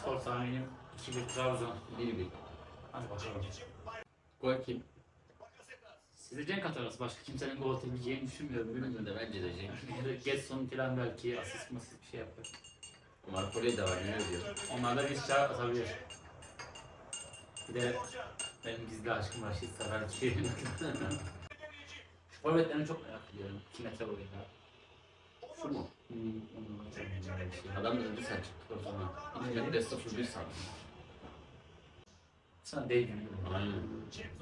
skor tahminim 2-1 Trabzon. 1-1. Hadi bakalım. Gol kim? Size Cenk atarız. Başka kimsenin gol atabileceğini düşünmüyorum. Bilmiyorum. de bence de Cenk. Getson falan belki asist masist bir şey yapar. Marco Rey de var ne diyor? Onlar da bir şey atabilir. Bir de benim gizli aşkım var. Şit sarar ki. Şu forvetlerini çok merak ediyorum. 2 metre boyunda. Şu mu? Hmm. Adam da dedi sen çıktık o zaman. İki metre 0-1 sandım. Sana değil mi? Aynen.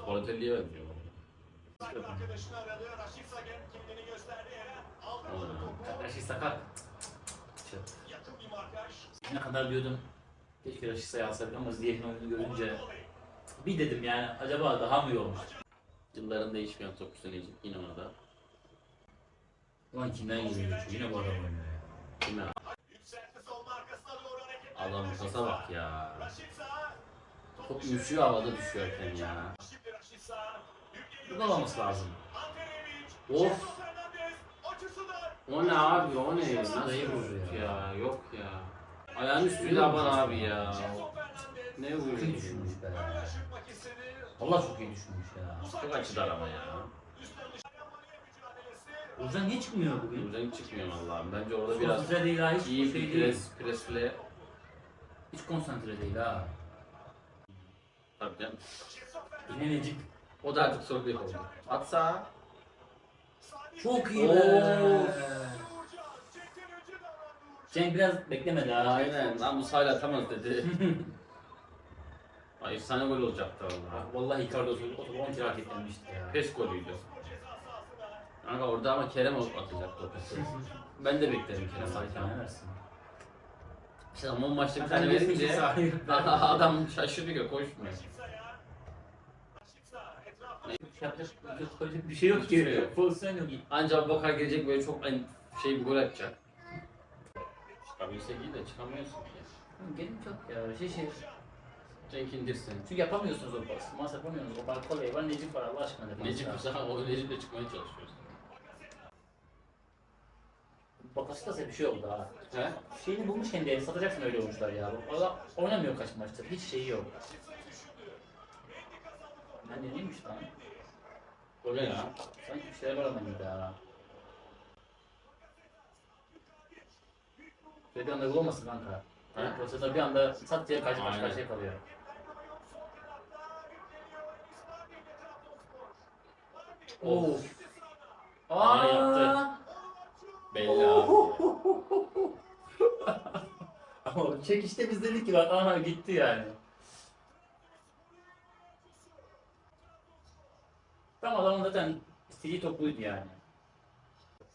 Balotelli'ye benziyor. Arkadaşını aradı. Raşit Sagen kimliğini gösterdi. Aldı topu. Raşit sakat. Yakın bir markaj. Ne kadar diyordum. Keşke Raşit'i alsak ama Ziyech'in oyunu görünce bir dedim yani acaba daha mı iyi olmuş? Yılların değişmeyen topçusu Necip yine orada. Ulan kimden geliyor? Yine bu adam oynuyor ya. Hareket. Adam pasa bak ya. Top düşüyor havada düşüyorken ya. Olması lazım. Of. O ne abi o ne? Nasıl vurdu ya. ya? Yok ya. Ayağın üstüyle aban abi ya. Ne Çok iyi vuruyor? düşünmüş be. Allah çok iyi düşünmüş ya. Çok açılar ama ya. Ozan niye çıkmıyor bugün? Buradan çıkmıyor vallahi. Bence orada Biraz konsantre değil ha. Hiç iyi şey bir değil. pres, presle. Hiç konsantre değil ha. Tabii canım. Yine Necip. O da artık soru değil oldu. Atsa. Çok iyi Of. be. Uğurcan. Uğurcan. Cenk biraz beklemedi ha. Aynen. Lan bu sayla atamaz dedi. Ay efsane gol olacaktı valla. Vallahi Icardi o topu 10 kere hareketlenmişti ya. Pes golüydü. Kanka orada ama Kerem atacaktı o pesi. ben de beklerim Kerem Sen atarken. versin. İşte ama o maçta bir Sen tane verince adam şaşırıyor koşmuyor. Yapacak bir şey yok Hiçbir şey ki. yok. Pozisyon yok. Ancak Bakar gelecek böyle çok en şey bir gol atacak. Çıkabilse iyi de çıkamıyorsun ki. Gelin çok ya. Şey şey. Cenk indirsin. Çünkü yapamıyorsunuz o pas. Mas yapamıyorsunuz. O Barkolay var. Necip var Allah aşkına. defans Necip mesela o Necip'le çıkmaya çalışıyoruz. Bakasitas'a bir şey oldu ha. He? Şeyini bulmuş evi satacaksın öyle oyuncular ya. O da oynamıyor kaç maçtır. Hiç şeyi yok. Ben de neymiş lan? Ne ya? Sanki bir şeyler var gibi ha. Ve bir anda gol olmasın kanka. Yani pozisyonda bir anda sat diye karşı karşı karşıya kalıyor. Of. Aa, yaptı. Belli abi. Ama çekişte biz dedik ki bak aha gitti yani. Tam adamın zaten istediği topluydu yani.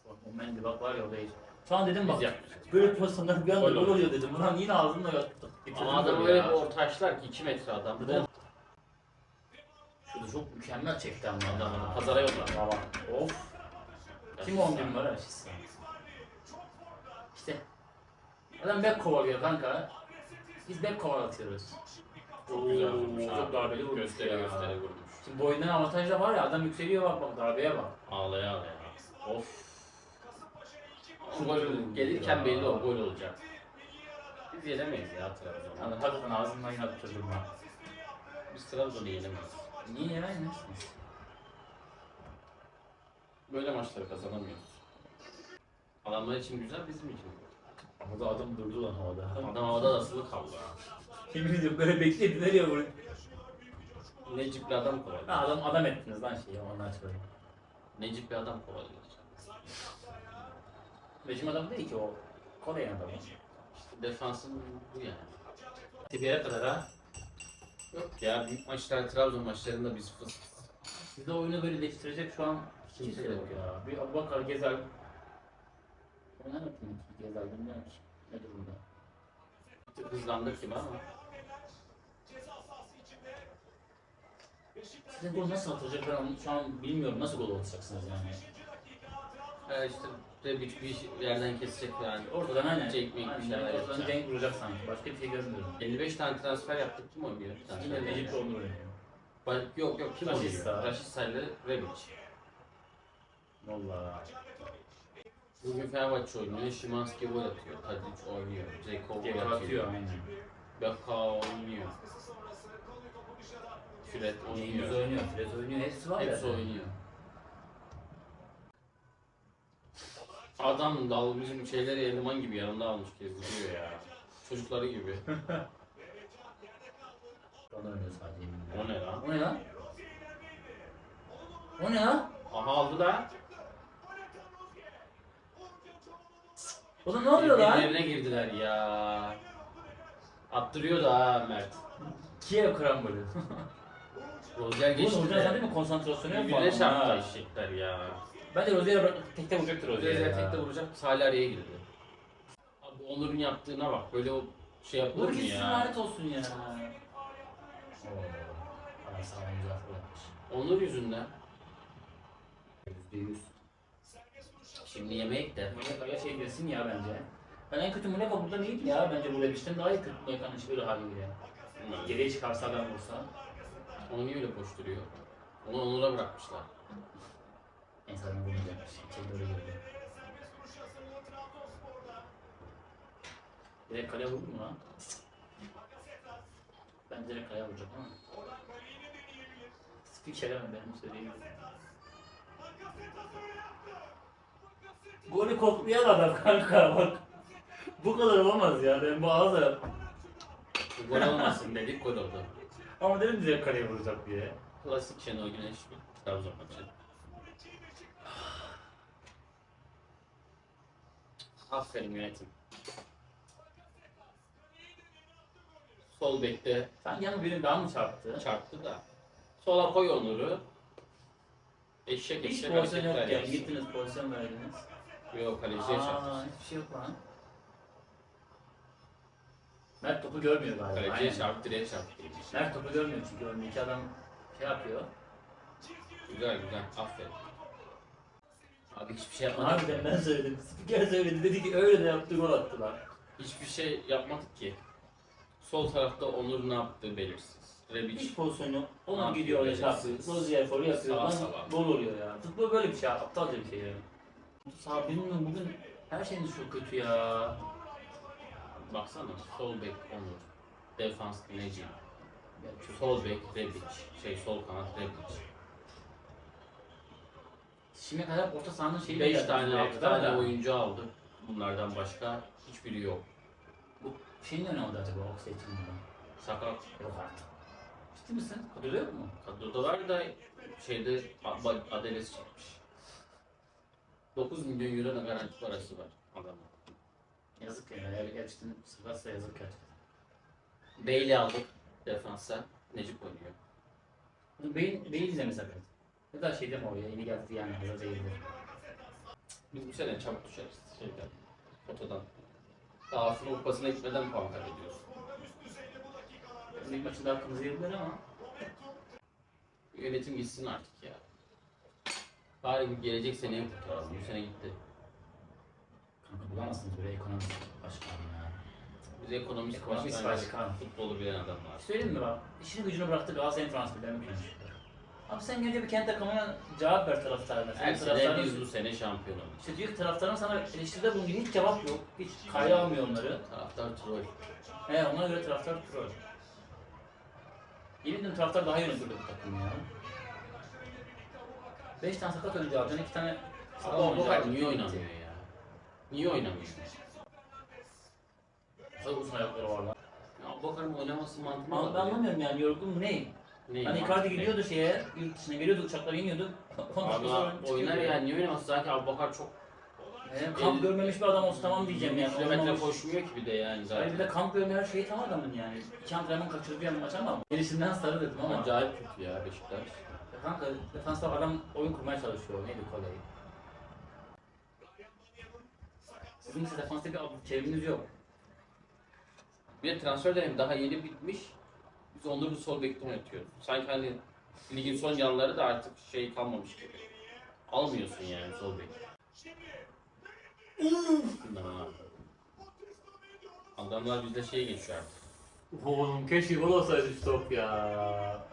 O Mendy bak var ya o değil. Şu an dedim bak Biz böyle pozisyonlar bir anda Gol gol oluyor. oluyor dedim. Ulan yine ağzımla yattı. Ama adam öyle bir orta açtılar ki 2 metre adam. Bir de Şurada çok mükemmel çekti ama Adam adam. pazara yolla. Baba. Of. Kim 10 bin var aşısı? Adam back kovalıyor kanka. Biz back kovalatıyoruz. Çok güzel vurmuş. Çok darbeli vurmuş Göstere ya. göstere vurmuş. Şimdi boyundan avantaj da var ya adam yükseliyor bak bak darbeye bak. Ağlaya ağlaya. Of. Şu gol gelirken belli o gol olacak. Biz yenemeyiz ya Trabzon'u. Yani hakikaten ağzımdan yine attırdım ben. Biz Trabzon'u yenemeyiz. Niye yenemezsiniz? Böyle maçları kazanamıyoruz. Adamlar için güzel bizim için. Ama da adam durdu lan havada. Adam havada asılı kaldı ha. Yemin ediyorum böyle bekledi nereye vuruyor? Necip bir adam Ha, kovalıyor. adam adam ettiniz lan şeyi ondan sonra. Necip bir adam kovalıyor. Rejim adam değil ki o. Koreyan adamı. İşte defansın bu yani. Bir yere kadar ha. Yok ya büyük maçlar Trabzon maçlarında biz fıs. Sizde oyunu böyle değiştirecek şu an kimse yok yok. ya. Bir Abubakar Gezer. Oynar mı Gezer bilmiyorum ki. Ne durumda? Bir tık hızlandık gibi ama. Sizin gol nasıl atılacak ben onu şu an bilmiyorum. Nasıl gol atacaksınız yani? Ya işte Rebic bir yerden kesecek yani. Ortadan aynen. Çekmek bir Aynen, şeyler yapacak. denk vuracak sanki. Başka bir şey görmüyorum. 55 tane transfer yaptık değil mi o bir Yine transfer? Necip de Onur oynuyor. Ba- Yok yok kim Raşit oynuyor? Sağ. Raşit Say'la Rebic. Valla. Bugün Fenerbahçe oynuyor. Şimanski gol atıyor. Tadic oynuyor. Zeko gol atıyor. aynen. Baka oynuyor. Fred Cengiz oynuyor. oynuyor, Fred oynuyor, hepsi var Hepsi ya. oynuyor. Adam dal bizim şeyleri eleman gibi yanında almış gezdiriyor ya. Çocukları gibi. Oynuyor sadece O ne lan? O ne lan? O ne lan? Aha aldı da. Oğlum ne oluyor lan? Birbirlerine girdiler ya. Attırıyor da ha Mert. Kiev karambolü. Rozier Oğlum geçti sen de. değil mi konsantrasyonu yok mu Birbirine adamın çarptı ha? eşekler ya. Bence Rozier'e bırak tekte vuracaktır Rozier Rozier ya. tek de vuracak. Salih araya girdi. Abi Onur'un yaptığına bak. Böyle o şey yapılır Vur mı gitsin ya? lanet olsun ya. Oo. Haklı yapmış. Onur yüzünden. Yüzde yüz. Şimdi yemek de. Muleka'ya şey desin ya bence. Ben en kötü Muleka burada iyiydi ya. Bence bu Lebiş'ten daha iyi kötü Muleka'nın hiç böyle haliyle. Geriye çıkarsa adam vursa. Onu niye öyle boş duruyor? Onu Onur'a bırakmışlar. En sağdan vurmayacakmış. İçeri doğru girdi. Direkt kaleye vurdu mu lan? Ben direkt kaleye vuracağım ama. Spiker ama benim söyleyeyim. Golü koklayan adam kanka bak. Bu kadar olmaz ya. Ben bu ağza. Gol olmasın dedik gol oldu. Ama dedim direkt kaleye vuracak diye. Klasik Şenol Güneş Trabzon maçı. Aferin yönetim. Sol bekte Sanki ama birini daha mı çarptı? çarptı da. Sola koy Onur'u. Eşek Hiç eşek pozisyon hareketler yapsın. Gittiniz pozisyon verdiniz. Yok kaleciye çarptı. Aa, hiçbir şey yok lan. Mert topu görmüyor galiba. Kaleciye aynen. çarptı, direğe çarptı. Mert topu görmüyor çünkü önündeki adam şey yapıyor. Güzel güzel, aferin. Abi hiçbir şey yapmadık. Harbiden ben söyledim. Spiker söyledi dedi ki öyle de yaptı gol attılar. Hiçbir şey yapmadık ki. Sol tarafta Onur ne yaptığı belirsiz. Rebic Hiç pozisyon yok. Ne Onun yapıyor gidiyor öyle şey yapıyor. Rozier foru yapıyor. Sağa Lan sağa. gol oluyor ya. Futbol böyle bir şey. Aptalca bir şey yani. Sağ bilmiyorum bugün her şeyiniz çok kötü ya. Baksana sol bek Onur. Defans çok- Sol bek Rebic. Şey sol kanat Rebic. Şimdiye kadar orta sahanın şeyi 5 tane 6 tane oyun. oyuncu aldı. Bunlardan başka hiçbiri yok. Bu şeyin ne oldu acaba için mi? Sakat. Yok artık. Ciddi misin? Kadroda yok mu? Kadroda var da şeyde A- Adeles çıkmış. 9 milyon euro da garanti parası var adamın. Yazık ya. Eğer gerçekten sıfatsa yazık gerçekten. Bailey aldık defansa. Necip oynuyor. Bunu beyin, beyin izleme sakın. Ya da şeyde mi o ya? Yeni geldi yani hazır değildir. Biz bu sene çabuk düşeriz şeyden. Fotodan. Daha Avrupa Kupası'na gitmeden puan kaybediyoruz. Lig maçında hakkımızı yediler ama. Yönetim gitsin artık ya. Bari bir gelecek seneye kurtaralım. Bu sene gitti. Kanka bulamazsınız böyle ekonomi başkanı ya. Biz ekonomist Ekonomist başkan, başkan. futbolu bilen adamlar. Söyleyeyim mi bak? İşini gücünü bıraktı Galatasaray'ın transferlerini konuşuyorlar. Abi sen önce bir kent takımına cevap ver taraftarına. Senin taraftarın- biz bu sene şampiyon olduk. İşte diyor ki taraftarın sana eleştiride bulunuyor. Hiç cevap yok. Hiç kayda almıyor onları. Taraftar troll. He ona göre taraftar troll. Yemin ederim taraftar daha yönetirdi bu takımı ya. 5 tane sakat oyuncu alacaksın, 2 tane Ama oyuncu alacaksın. niye oynamıyor ya? Niye oynamıyor? Çok uzun ayakları var lan. Ya Bakarım oynaması mantıklı Ama ben anlamıyorum yani yorgun mu ne? Ne? Hani Icardi gidiyordu şeye, yurt dışına geliyordu, uçaklara iniyordu. Ondan Abi sonra oynar çıkıyordu. ya niye oynamaz? Zaten Abubakar çok He, kamp görmemiş bir adam olsa tamam diyeceğim yani. kilometre Olmamış. koşmuyor ki bir de yani Hayır zaten. bir de kamp görme her şeyi tam adamın yani. İki antrenman kaçırdı yani maç ama. Gelişinden sarı dedim ama. Acayip kötü ya Beşiktaş. Kanka defansta adam oyun kurmaya çalışıyor. Neydi kolay? Sizin ise defansta bir çevreniz yok. Bir de transfer dönemi daha yeni bitmiş. Biz onları sol bekte oynatıyoruz. Sanki hani ligin son yanları da artık şey kalmamış gibi. Almıyorsun yani sol bek. Adamlar bizde şeye geçiyor artık. Oğlum keşke gol olsaydı şu top ya.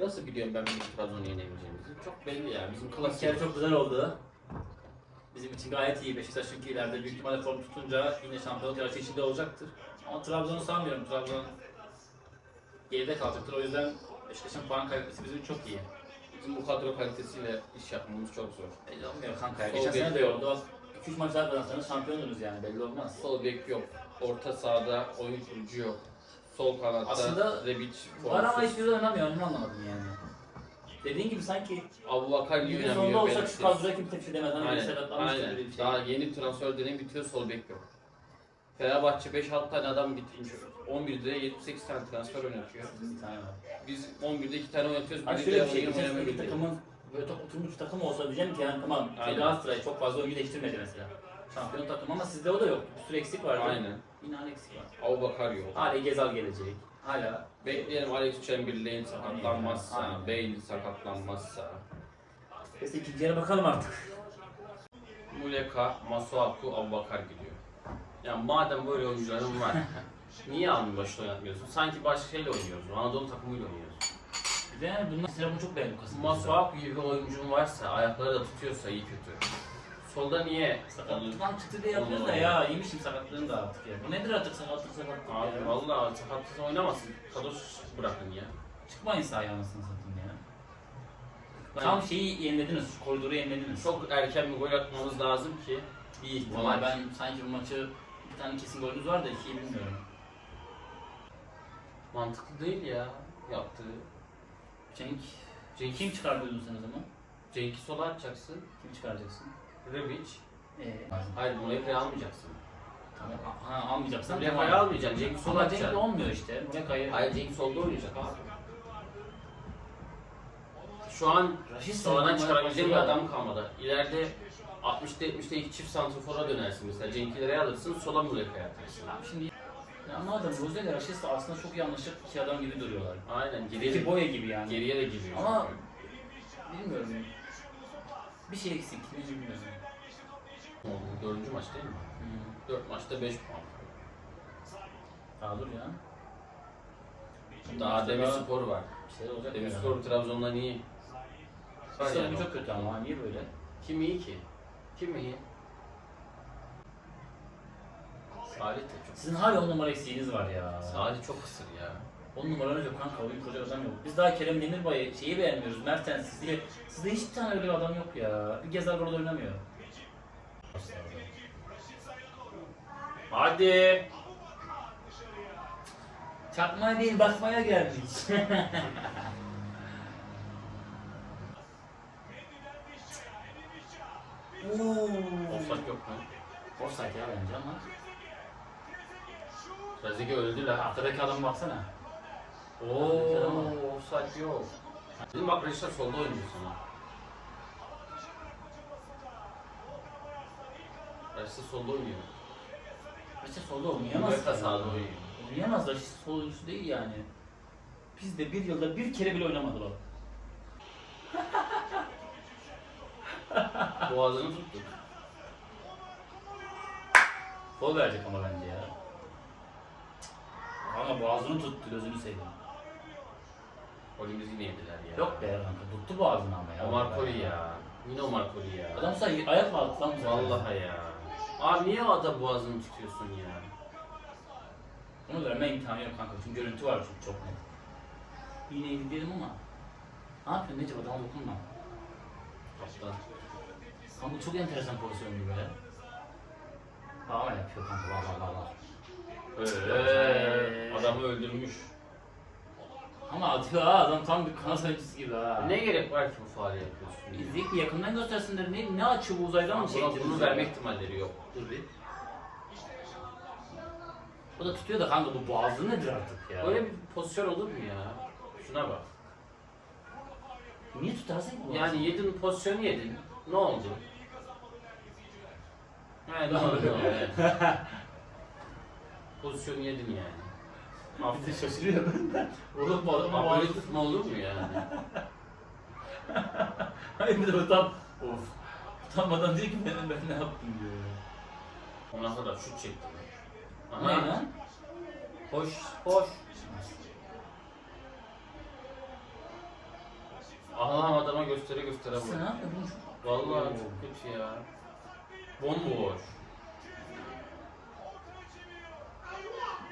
Nasıl biliyorum ben bizim Trabzon'u yenemeyeceğimizi? Çok belli ya. Bizim İlk klasik. yarı çok güzel oldu. bizim için gayet iyi. Beşiktaş çünkü ileride büyük ihtimalle form tutunca yine şampiyonluk yarışı içinde olacaktır. Ama Trabzon'u sanmıyorum. Trabzon geride kalacaktır. O yüzden Beşiktaş'ın puan kaybetmesi bizim çok iyi. Bizim bu kadro kalitesiyle iş yapmamız çok zor. Belli olmuyor kanka. Sol Geçen sene bek de yok. oldu. 2-3 maç daha kazansanız şampiyonunuz yani belli olmaz. Sol bek yok. Orta sahada oyun kurucu yok. Sol kanatta Aslında Rebic Var ama formsuz. hiçbir de oynamıyor. Onu anlamadım yani. Dediğin gibi sanki Abu Bakar gibi ligin oynamıyor. sonunda olsak şu kadroya bir şey demez. Hani bir Aynen, aynen. böyle bir şey. Daha yeni transfer dönemi bitiyor, sol bek yok. Fenerbahçe 5-6 tane adam bitirmiş. 11'de 78 tane transfer oynatıyor. Bir tane var. Biz 11'de 2 tane oynatıyoruz. Hani biri şöyle de bir şey, oyun geçen oynamıyor seneki biliyor. takımın böyle top oturmuş takım olsa diyeceğim ki yani tamam Aynen. Galatasaray çok fazla oyuncu değiştirmedi mesela. Şampiyon takım ama sizde o da yok. Bir sürü eksik vardı. Aynen. Yine hala eksik var. Abu Bakar yok. Hala Gezal gelecek. Hala. Bekleyelim Alex Chamberlain sakatlanmazsa, Aynen. Bale sakatlanmazsa. Neyse ikinci yere bakalım artık. Muleka, Masuaku, Abubakar gidiyor. Yani madem böyle oyuncuların var, niye alnı başına oynatmıyorsun? Sanki başka şeyle oynuyoruz, Anadolu takımıyla oynuyoruz. Bir de sonra bunu çok beğendim Kasım. Masuaku gibi bir oyuncun varsa, ayakları da tutuyorsa iyi kötü. Solda niye? Sakatlıktan çıktı diye yapıyoruz da ya iyiymişim sakatlığını da artık ya. Bu nedir artık sakatlık sakatlık Abi ya. valla sakatsız oynamasın, kadrosu bırakın ya. Çıkmayın sahaya anasını satayım ya. Tam şeyi yenilediniz, şu koridoru yenilediniz. Çok erken bir gol atmamız lazım ki bir ihtimal. Ben sanki bu maçı bir tane kesin golünüz var da ikiyi bilmiyorum. mantıklı değil ya yaptığı. Cenk, Cenk, kim çıkar diyordun sen o zaman? Cenk'i sola atacaksın, Kim çıkaracaksın? Rebic. Eee? Hayır Muleka'yı almayacaksın. Tamam. Ha almayacaksan almayacaksın, Cenk'i sola Ama Cenk de atacaksın. olmuyor işte. Muleka'yı... Hayır Cenk solda oynayacak abi. Şu an Raşit Sağlam çıkarabileceğin bir adam kalmadı. İleride 60'ta 70'te iki çift santrafora dönersin mesela. Cenk'i ileriye alırsın, sola Muleka'ya atarsın. Abi şimdi ya anlamadım. Rose ile Raşit aslında çok iyi anlaşıp iki adam gibi duruyorlar. Aynen İki geriye, boya gibi yani. geriye de giriyor. Ama-. Bilmiyorum. Bir şey eksik. Ne bilmiyorum. Ne oldu? Dördüncü maç değil mi? Hmm. 4 maçta 5 puan. Daha dur ya. Daha Demirspor var. Bir şeyler olacak. Demirspor Trabzon'dan iyi. Var yani çok kötü ama niye böyle? Kim iyi ki? Kim iyi? Salih de çok. Sizin hala on numara eksiğiniz var ya. Salih çok kısır ya. On numaranız yok kanka, oyun kuracak adam yok. Biz daha Kerem Demirbay'ı şeyi beğenmiyoruz, Mertens sizi. Sizde hiçbir tane öyle bir adam yok ya. Bir Gezal orada oynamıyor. Hadi. Çakmaya değil, bakmaya geldik. Offside yok mu? Offside ya bence ama. Trezeguet öldü la. Arkadaki adama baksana. Oo, offside yok. Dedim bak Reşat solda oynuyor sana. Reşat solda oynuyor. Raşit solda oynayamaz. Muleka sağda oynuyor. Oynayamaz Raşit sol oyuncusu değil yani. Biz de bir yılda bir kere bile oynamadı o. Boğazını tuttuk. Gol verecek ama bence ya. Ama boğazını tuttu gözünü seveyim. Golümüzü yine yediler ya. Yok be kanka tuttu boğazını ama ya. Omar Koli ya. Yine Omar Koli ya. Adam say ayak altı lan bu sefer. Vallahi ya. Abi niye o adam boğazını tutuyorsun ya? Bunu verme imkanı yok kanka çünkü görüntü var çünkü çok net. Yine iyi diyelim ama. Ne yapıyorsun Necip adama dokunma. Kaptan. Kanka çok enteresan pozisyon gibi böyle. Bağma yapıyor kanka valla valla. Eee, adamı öldürmüş. Ama atıyor ha adam tam bir kanat oyuncusu gibi ha. Ne gerek var ki bu faali yapıyorsun? ya? İzleyip yakından göstersinler ne, ne açıyor bu uzaydan mı şey Buna, çektiniz bunu verme ihtimalleri yok. Dur bir. O da tutuyor da kanka bu boğazı nedir artık ya? Öyle bir pozisyon olur mu ya? Şuna bak. Niye tutarsın ki bu Yani yedin pozisyonu yedin. Ne oldu? He ne oldu? Pozisyonu yedin yani. De şaşırıyor benden. Oğlum bu adamın Ama böyle boğazı... tutma olur mu yani? Hayır bir de o tam... Of. Utanmadan diyor ki ben, ben ne yaptım diyor ya. Ondan sonra şut çekti. Ne lan? Hoş, hoş. Allah'ım adama göstere göstere Sen ne yapıyorsun? Vallahi çok kötü ya. Bomboş.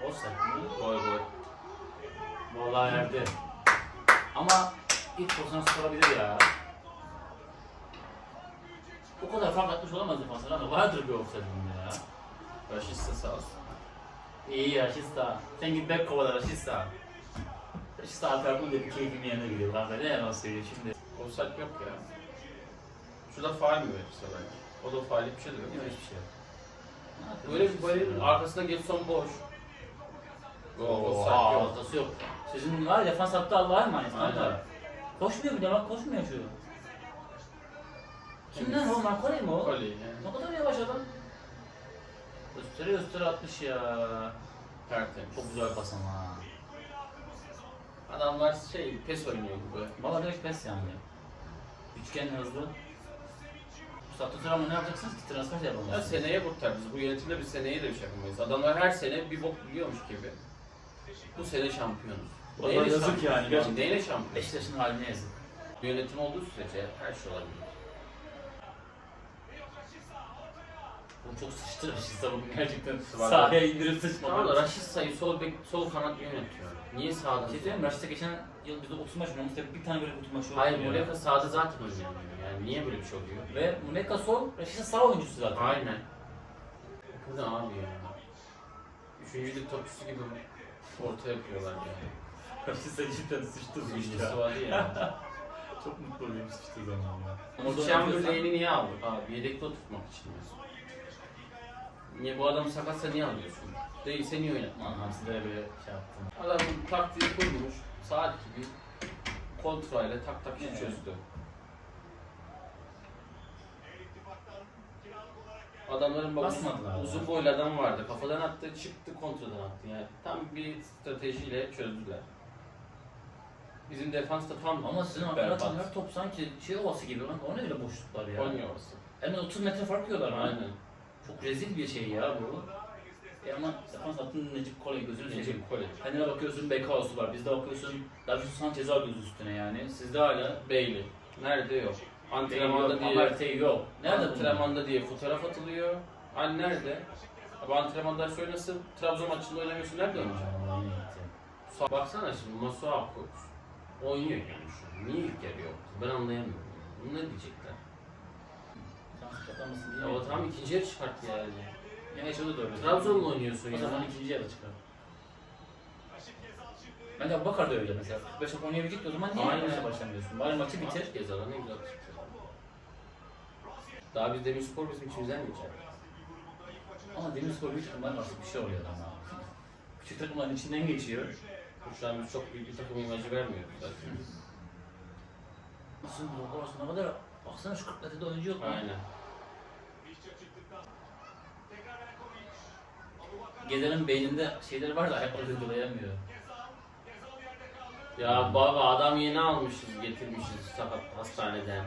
Offside mi? Gol gol. Vallahi yerde. Ama ilk pozisyon sorabilir ya. O kadar fark atmış olamaz defanslar ama vardır bir offside bunda ya. Raşit'se sağ olsun. İyi Raşista. Sen git bek kovala Raşista. Raşista Alper'in de bir keyfim yerine giriyor. Lan ne yalan söylüyor şimdi. Offside yok ya. Şurada faal mi verirse bence? O da faal bir şey de yok. Hiçbir şey yok. Böyle bir Raşista ya? arkasında Getson boş. Gol offside Oha, yok. ortası yok. Sizin var ya defans hattı Allah'a emanet. Aynen. Koşmuyor bir de bak koşmuyor şu. Kimden o? Markole mi o? Kole yani. Ne kadar yavaş adam. Üstüre üstüre atmış ya. Tertemiz. Çok güzel pas ama. Adamlar şey pes oynuyor gibi. Valla direkt pes yani. Üçgen hızlı. Bu saatten sonra ama ne yapacaksınız ki? Transfer de Ya yapamazsınız. seneye kurtar. Biz bu yönetimde bir seneye de bir şey yapamayız. Adamlar her sene bir bok biliyormuş gibi. Bu sene şampiyonuz. Vallahi Neyle yazık şampiyon? yani, gerçekten. Neyle şampiyon? Beşiktaş'ın haline yazık. Yönetim olduğu sürece her şey olabilir. Bu çok sıçtı Raşit'e bugün gerçekten. Sahaya indirip sıçmadı. Tamam da Raşit sayı sol bek, sol kanat yönetiyor. Niye sağda? Şey diyeyim mi? Raşit'e geçen yıl bizde 30 maç oynamıştı. Bir tane böyle kutu maçı Hayır, oynadı ya. Muleka sağda zaten oynayamıyor. Yani niye böyle bir şey oluyor? Ve Muneka sol, Raşit'in sağ oyuncusu zaten. Aynen. Bu ne abi ya? Üçüncü lig topçusu gibi orta yapıyorlar yani. Sen cidden sıçtı bu iş ya. vardı ya. Çok mutlu oluyorum sıçtığı zaman ya. Umut Chamberlain'i niye aldık abi? Yedekte oturtmak için mi? Niye bu adam sakatsa niye alıyorsun? Değilse niye oynatma? De böyle şey yaptım. Adam taktiği kurmuş, saat gibi kontrolle tak tak çözdü. Adamların bak Basmadılar uzun boylu adam vardı. Kafadan attı, çıktı kontradan attı. Yani tam bir stratejiyle çözdüler. Bizim defans da tam Ama sizin berbat. arkadaşlar her top sanki şey ovası gibi. Lan o ne öyle boşluklar ya. Oynuyor orası. Hemen 30 metre fark yiyorlar lan. Aynen. Çok rezil bir şey ya bu. E ama defans hattının Necip Kolay gözünü seveyim. Necip Kole. Fener'e bakıyorsun Bekaosu var. Bizde bakıyorsun Davinson Sanchez'i alıyoruz üstüne yani. Sizde hala Bailey. Nerede yok. Antrenmanda diye, Amarte yok. Nerede antrenmanda diye fotoğraf atılıyor. Hani nerede? Abi antrenmanda oynasın, Trabzon maçında oynamıyorsun nerede oynayacak? Yine. Sa- Baksana şimdi Masuaku oynuyor yani şu an. Niye ilk yarı yok? Ben anlayamıyorum. Bunu ne diyecekler? Transfer katlamasın diye. Ya o tamam ikinci yarı çıkart yani. Yani şöyle de öyle. Trabzon'la oynuyorsun O ya. zaman ikinci yarı çıkar. Bence Abubakar da öyle mesela. 45 top oynayabilecek de o zaman niye Aynen. maça başlamıyorsun? Bari maçı bitir. Bitir. Gezala ne güzel çıktı. Daha biz Demir Spor bizim içimizden geçer. Ama Demirspor büyük takımlar artık bir şey oluyor ama. Küçük takımların içinden geçiyor. Şu an biz çok büyük bir takım imajı vermiyoruz zaten. Nasıl bu orası ne kadar... Baksana şu 40 metrede oyuncu yok mu? Aynen. Gezer'in beyninde şeyler var da ayakları uygulayamıyor. Ya baba adam yeni almışız getirmişiz sakat hastaneden.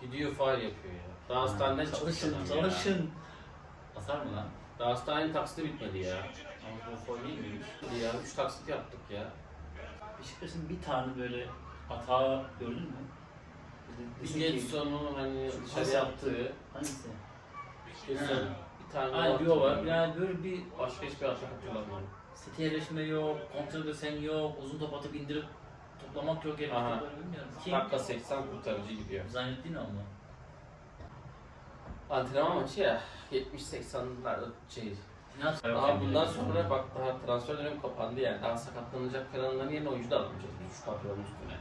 Gidiyor faal yapıyor ya. Daha hastaneden çıkmış Çalışın, adam çalışın. Basar mı lan? ya. Daha hastanenin taksiti bitmedi ya. Ama bu foul değil miymiş? Ya 3 taksit yaptık ya. Beşiktaş'ın bir tane böyle hata gördün mü? Bir Bizim Getson'u hani dışarı pas yaptığı. Hangisi? Getson bir tane Aynen bir o var. Yani böyle bir Başka hiçbir hata hatırlamıyorum. site yerleşme yok, kontrol desen yok, uzun top atıp indirip toplamak yok yerine Aha. böyle bilmiyorum. Kim? Dakika 80 kurtarıcı gidiyor. Zannettin ama. Antrenman maçı ya 70-80'larda şey. Final Daha bundan sonra bak daha transfer dönemi kapandı yani. Daha sakatlanacak falanların yerine oyuncu da alamayacağız biz şu kadronun üstüne.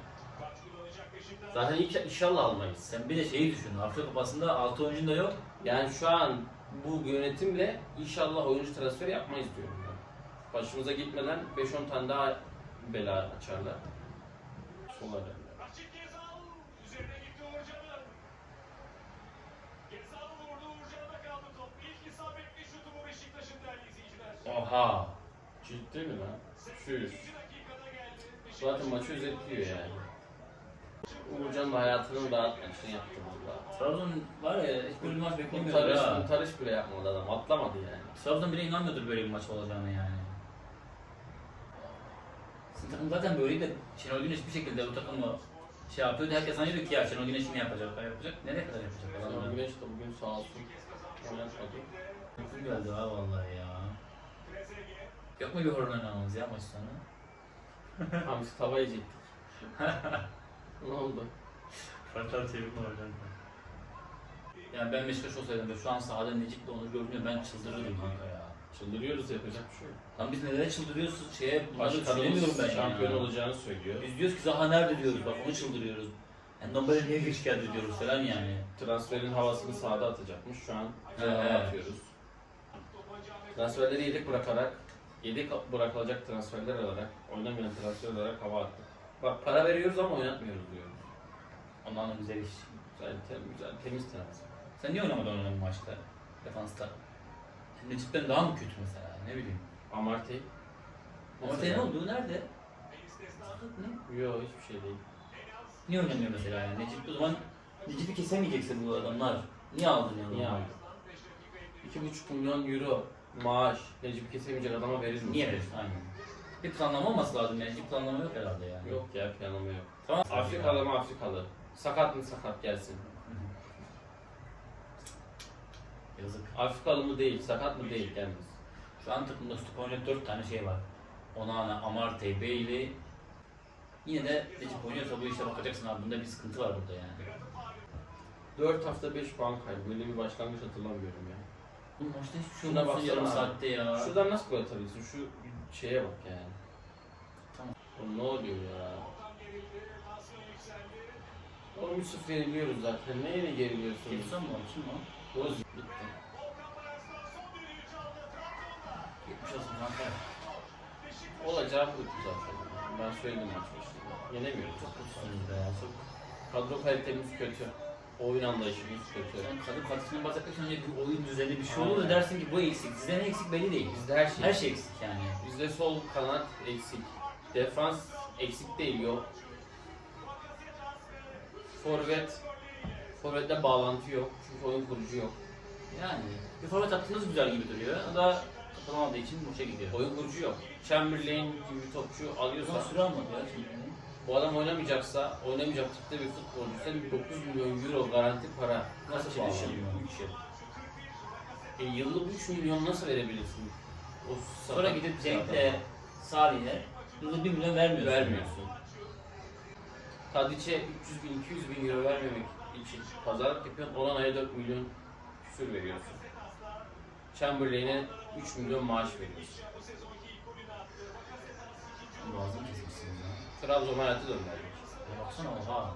Zaten ilk, inşallah almayız. Sen bir de şeyi düşün. Afrika Kupası'nda 6 oyuncun da yok. Yani şu an bu yönetimle inşallah oyuncu transferi yapmayız diyorum ben. Başımıza gitmeden 5-10 tane daha bela açarlar. Sol arada. Raşit Gezal üzerine gitti Uğurcan'ın. Gezal vurdu Uğurcan'da kaldı top. İlk isabetli şutu bu Beşiktaş'ın değerli izleyiciler. Oha. Ciddi mi lan? Şu geldi. Zaten maçı özetliyor yani. Uğurcan da hayatının dağıtmasını yaptı valla. Trabzon var ya hiç böyle bir maç beklemiyordu Kurtarış, ya. kurtarış bile yapmadı adam. Atlamadı yani. Trabzon bile inanmıyordur böyle bir maç olacağını yani. Takım zaten böyleydi. Şenol Güneş bir şekilde bu takımı şey yapıyordu. Herkes zannediyor ki ya Şenol Güneş ne yapacak, ne yapacak, nereye kadar yapacak Şenol. Güneş de bugün sağ olsun oynatmadı. Geldi ha vallahi ya. Yok mu bir horon oynamamız ya maç sonu? Hamsi tava yiyecektik. ne oldu? Farklar çevirme oradan. Yani ben Beşiktaş olsaydım ve şu an sahada Necip'le Onur görünüyor ben çıldırırdım kanka ya. Çıldırıyoruz yapacak bir şey yok. Lan biz neden çıldırıyoruz şeye bunları Başkanımız ben şampiyon ya. olacağını söylüyor. Biz diyoruz ki Zaha nerede diyoruz bak onu çıldırıyoruz. Yani Ndombele niye geç geldi diyoruz falan yani. Transferin havasını sahada atacakmış. Şu an He. atıyoruz. Transferleri yedek bırakarak, yedek bırakılacak transferler olarak, oynamayan transfer olarak hava attık. Bak para veriyoruz ama oynatmıyoruz diyoruz. Ondan da güzel iş. Güzel, tem- güzel temiz transfer. Sen niye oynamadın onu bu maçta? Defansta. Necip'ten daha mı kötü mesela ne bileyim. Amartey. Ama Mesela- senin olduğu nerede? Sakat ne? Yok hiçbir şey değil. Niye oynamıyor mesela yani? Necip o zaman Necip'i kesemeyeceksin bu adamlar. Niye aldın yani? Niye aldın? 2,5 milyon euro maaş Necip kesemeyecek adama verir mi? Niye veriyorsun? Aynen. Bir planlama olması lazım yani. Bir planlama yok herhalde yani. Yok ya planlama yok. Tamam. Afrikalı mı Afrikalı? Sakat mı sakat gelsin. Yazık. Afrikalı mı değil, sakat mı değil gelmez. Şu an takımda stoper oynayacak 4 tane şey var. Onana, Amartey, Bailey. Yine de oynuyorsa bu işe bakacaksın abi. Bunda bir sıkıntı var burada yani. 4 hafta 5 puan kaybı. Böyle bir başlangıç hatırlamıyorum ya. Bu maçta hiçbir şey Şuna baksana yarım abi. saatte ya. Şuradan nasıl gol atabilirsin? Şu şeye bak yani. Tamam. Oğlum ne oluyor ya? Oğlum 3-0 yeniliyoruz zaten. Neyine geriliyorsunuz? Edison mu? Kim o? Boz bitti. Gitmiş olsun kanka. Olacağı buydu zaten. Ben söyledim maç başında. Yenemiyoruz. Çok kötüsünüz be ya. Çok. Kadro kalitemiz kötü. Oyun anlayışımız kötü. Sen kadın kalitesine bakacaksan önce bir oyun düzeni bir şey olur da Aynen. dersin ki bu eksik. Sizde ne eksik belli değil. Bizde her şey. Her şey eksik yani. Bizde sol kanat eksik. Defans eksik değil yok. Forvet Forvet'te bağlantı yok. Çünkü oyun kurucu yok. Yani bir forvet attığınız güzel gibi duruyor. O da kapatamadığı için boşa gidiyor. Oyun kurucu yok. Chamberlain gibi bir topçu alıyorsa Ama süre almadı ya şimdi. bu adam oynamayacaksa oynamayacak tipte bir futbolcu sen 9 milyon euro garanti para nasıl bağlanıyor? yaşıyor? 3 yıl. E, yıllık 3 milyon nasıl verebilirsin? O Sonra sakat gidip Cenk'le. Salih'e yılda 1 milyon vermiyorsun. vermiyorsun. Tadiç'e 300 bin, 200 bin euro vermemek için pazarlık yapıyorsun. Onana'ya 4 milyon küsür veriyorsun. Chamberlain'e 3 milyon maaş veriyorsun. Boğazını kesmişsiniz ya. Trabzon hayatı döndürdük. Ya baksana oha.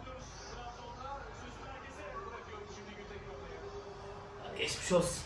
Geçmiş olsun.